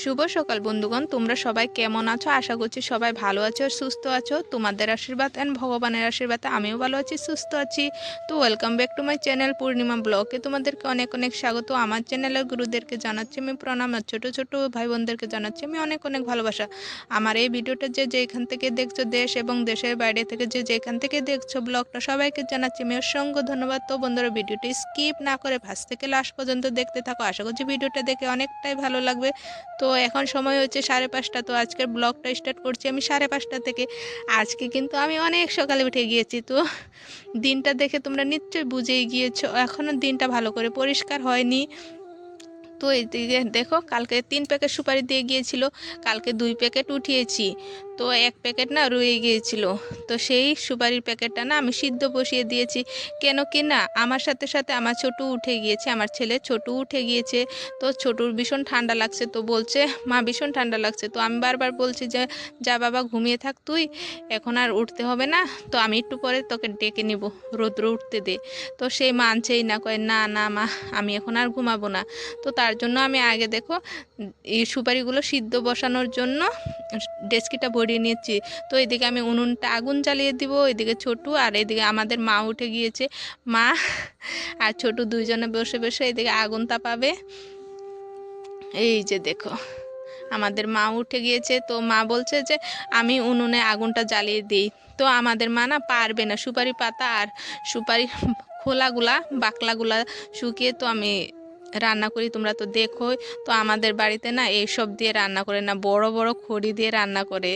শুভ সকাল, বন্ধুগণ। তোমরা সবাই কেমন আছো? আশা করছি সবাই ভালো আছো আর সুস্থ আছো। তোমাদের আশীর্বাদ অ্যান্ড ভগবানের আশীর্বাদে আমিও ভালো আছি, সুস্থ আছি। তো welcome back to my channel Purnima ব্লগে তোমাদেরকে অনেক অনেক স্বাগত। আমার চ্যানেলের গুরুদেরকে জানাচ্ছি আমি প্রণাম, আর ছোটো ছোটো ভাই বোনদেরকে জানাচ্ছি আমি অনেক অনেক ভালোবাসা। আমার এই ভিডিওটা যে যেখান থেকে দেখছ, দেশ এবং দেশের বাইরে থেকে যে যেখান থেকে দেখছ ব্লগটা, সবাইকে জানাচ্ছি আমি অসংখ্য ধন্যবাদ। তো বন্ধুরা, ভিডিওটি স্কিপ না করে ভাস থেকে লাস্ট পর্যন্ত দেখতে থাকো। আশা করছি ভিডিওটা দেখে অনেকটাই ভালো লাগবে। তো এখন সময় হচ্ছে সাড়ে পাঁচটা, তো আজকের ব্লগটা স্টার্ট করছি আমি সাড়ে পাঁচটা থেকে। আজকে কিন্তু আমি অনেক সকালে উঠে গিয়েছি, তো দিনটা দেখে তোমরা নিশ্চয়ই বুঝেই গিয়েছো। এখনও দিনটা ভালো করে পরিষ্কার হয়নি। তো এইদিকে দেখো, কালকে তিন প্যাকেট সুপারি দিয়ে গিয়েছিল, কালকে দুই প্যাকেট উঠিয়েছি। তো এক প্যাকেট না রয়ে গিয়েছিল। তো সেই সুপারির প্যাকেটটা না আমি সিদ্ধ বসিয়ে দিয়েছি। কেন কি না আমার সাথে সাথে আমার ছোটু উঠে গিয়েছে, আমার ছেলে ছোটু উঠে গিয়েছে। তো ছোটুর ভীষণ ঠান্ডা লাগছে তো বলছে, মা, ভীষণ ঠান্ডা লাগছে। তো আমি বারবার বলছি যে, যা বাবা, ঘুমিয়ে থাক তুই, এখন আর উঠতে হবে না। তো আমি একটু পরে তোকে ডেকে নিব, রৌদ্র উঠতে দে। তো সে মানছেই না, কয়, না না, মা, আমি এখন আর ঘুমাবো না। তো তার জন্য আমি আগে দেখো, এই সুপারিগুলো সিদ্ধ বসানোর জন্য ডেস্কিটা ভরিয়ে নিয়েছি তো এদিকে আমি উনুনটা আগুন জ্বালিয়ে দিব, এদিকে ছোটু আর এদিকে আমাদের মা উঠে গিয়েছে। মা আর ছোটু দুইজনে বসে বসে এদিকে আগুন তাপাবে। এই যে দেখো, আমাদের মা উঠে গিয়েছে। তো মা বলছে যে, আমি উনুনে আগুনটা জ্বালিয়ে দিই। তো আমাদের মা না পারবে না, সুপারি পাতা আর সুপারি খোলাগুলা, বাকলাগুলা শুকিয়ে তো আমি রান্না করি, তোমরা তো দেখো তো আমাদের বাড়িতে না এইসব দিয়ে রান্না করে না, বড় বড় খড়ি দিয়ে রান্না করে।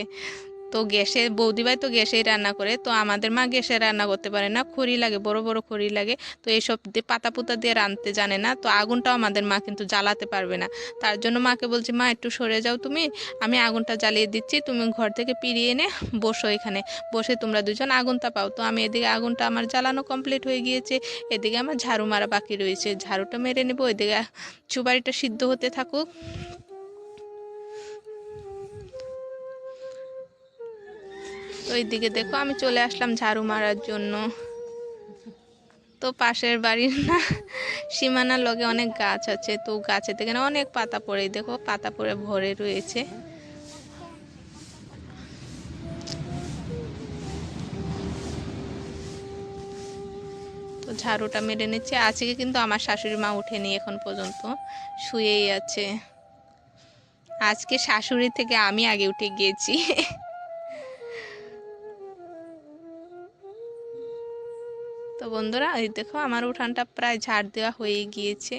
তো গ্যাসে বৌদিভাই তো গ্যাসেই রান্না করে, তো আমাদের মা গ্যাসে রান্না করতে পারে না, খড়ি লাগে, বড় বড় খড়ি লাগে, তো এইসব দিয়ে পাতা পুতা দিয়ে রাঁধতে জানে না, তো আগুনটাও আমাদের মা কিন্তু জ্বালাতে পারবে না। তার জন্য মাকে বলছি, মা, একটু সরে যাও তুমি, আমি আগুনটা জ্বালিয়ে দিচ্ছি, তুমি ঘর থেকে পিড়িয়ে এনে বসো এখানে, বসে তোমরা দুজন আগুনটা পাও। তো আমি এদিকে আগুনটা আমার জ্বালানো কমপ্লিট হয়ে গিয়েছে, এদিকে আমার ঝাড়ু মারা বাকি রয়েছে, ঝাড়ুটা মেরে নেব, এদিকে সুপারিটা সিদ্ধ হতে থাকুক। তো এইদিকে দেখো, আমি চলে আসলাম ঝাড়ু মারার জন্য। তো পাশের বাড়ির না, সীমানার লগে অনেক গাছ আছে, তো গাছে থেকে না অনেক পাতা পড়ে দেখো পাতা পড়ে ভরে রয়েছে। তো ঝাড়ুটা মেরে নিচ্ছে, আজকে কিন্তু আমার শাশুড়ি মা উঠেনি এখন পর্যন্ত, শুয়েই আছে। আজকে শাশুড়ি থেকে আমি আগে উঠে গিয়েছি বন্ধুরা, এই দেখো আমার উঠানটা প্রায় ঝাড় দেওয়া হয়ে গিয়েছে।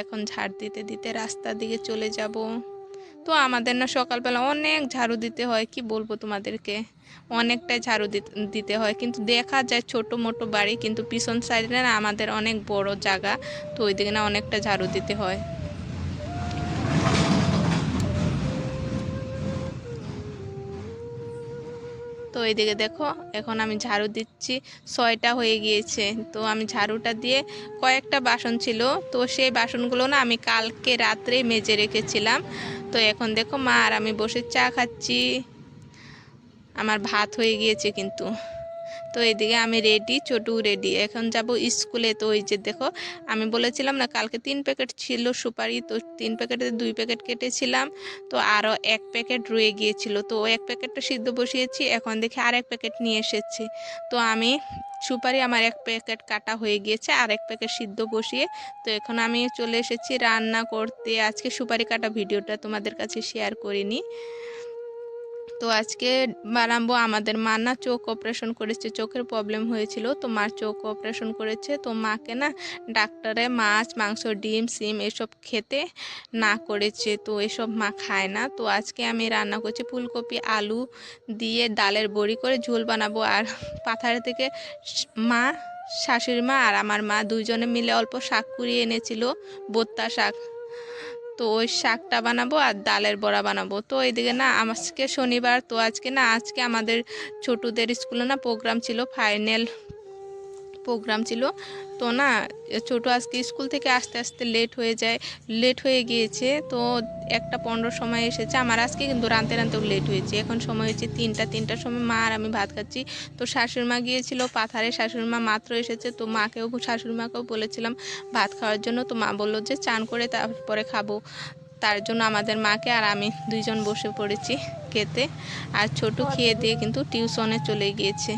এখন ঝাড় দিতে দিতে রাস্তার দিকে চলে যাব। তো আমাদের না সকালবেলা অনেক ঝাড়ু দিতে হয়, কি বলব তোমাদেরকে? অনেকটাই ঝাড়ু দিতে হয়। কিন্তু দেখা যায় ছোট মোটো বাড়ি, কিন্তু পিছন সাইডে না আমাদের অনেক বড় জায়গা, তো ওইদিকে না অনেকটা ঝাড়ু দিতে হয়। তো এইদিকে দেখো, এখন আমি ঝাড়ু দিচ্ছি। ছয়টা হয়ে গিয়েছে। তো আমি ঝাড়ুটা দিয়ে কয়েকটা বাসন ছিল। তো সেই বাসনগুলো না আমি কালকে রাত্রে মেজে রেখেছিলাম। তো এখন দেখো মা আর আমি বসে চা খাচ্ছি। আমার ভাত হয়ে গিয়েছে কিন্তু। তো এদিকে আমি রেডি ছোটু রেডি এখন যাব স্কুলে তো ওই যে দেখো, আমি বলেছিলাম না, কালকে তিন প্যাকেট ছিল সুপারি, তো তিন প্যাকেটে দুই প্যাকেট কেটেছিলাম। তো আরও এক প্যাকেট রয়ে গিয়েছিল। তো এক প্যাকেটটা সিদ্ধ বসিয়েছি, এখন দেখি আর এক প্যাকেট নিয়ে এসেছে। তো আমি সুপারি আমার এক প্যাকেট কাটা হয়ে গিয়েছে আর এক প্যাকেট সিদ্ধ বসিয়ে। তো এখন আমি চলে এসেছি রান্না করতে। আজকে সুপারি কাটা ভিডিওটা তোমাদের কাছে শেয়ার করিনি। তো আজকে বানাবো আমাদের মা না চোখ অপারেশন করেছে, চোখের প্রবলেম হয়েছিল, তো মার চোখ অপারেশন করেছে, তো মাকে না ডাক্তারে মাছ, মাংস, ডিম, সিম এসব খেতে না করেছে, তো এসব মা খায় না। তো আজকে আমি রান্না করছি ফুলকপি, আলু দিয়ে ডালের বড়ি করে ঝোল বানাবো, আর পাথার থেকে মা, শাশুড়ি মা আর আমার মা দুইজনে মিলে অল্প শাক কুড়িয়ে এনেছিল, বোত্তা শাক। তো ওই শাকটা বানাবো আর ডালের বড়া বানাবো। তো এইদিকে না, আজকে শনিবার, তো আজকে না, আজকে আমাদের ছোটদের স্কুলে না প্রোগ্রাম ছিল ফাইনাল প্রোগ্রাম ছিল। তো না, ছোট আজকে স্কুল থেকে আস্তে আস্তে লেট হয়ে যায় লেট হয়ে গিয়েছে। তো একটা পনেরো সময় এসেছে। আমার আজকে কিন্তু রাঁধতে রাঁধতেও লেট হয়েছে। এখন সময় হয়েছে তিনটা, তিনটার সময় মা আর আমি ভাত খাচ্ছি। তো শাশুড়ি মা গিয়েছিল, পাথারে শাশুড়ি মা মাত্র এসেছে। তো মাকেও শাশুড়ি মাকেও বলেছিলাম ভাত খাওয়ার জন্য। তো মা বলল যে চান করে তারপরে খাব। তার জন্য আমাদের মাকে আর আমি দুইজন বসে পড়েছি খেতে। আর ছোটু খেয়ে দিয়ে কিন্তু টিউশনে চলে গিয়েছে।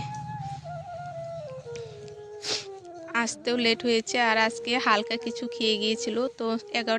আসতেও লেট হয়েছে আর আজকে হালকা কিছু খেয়ে গিয়েছিল তো এগারো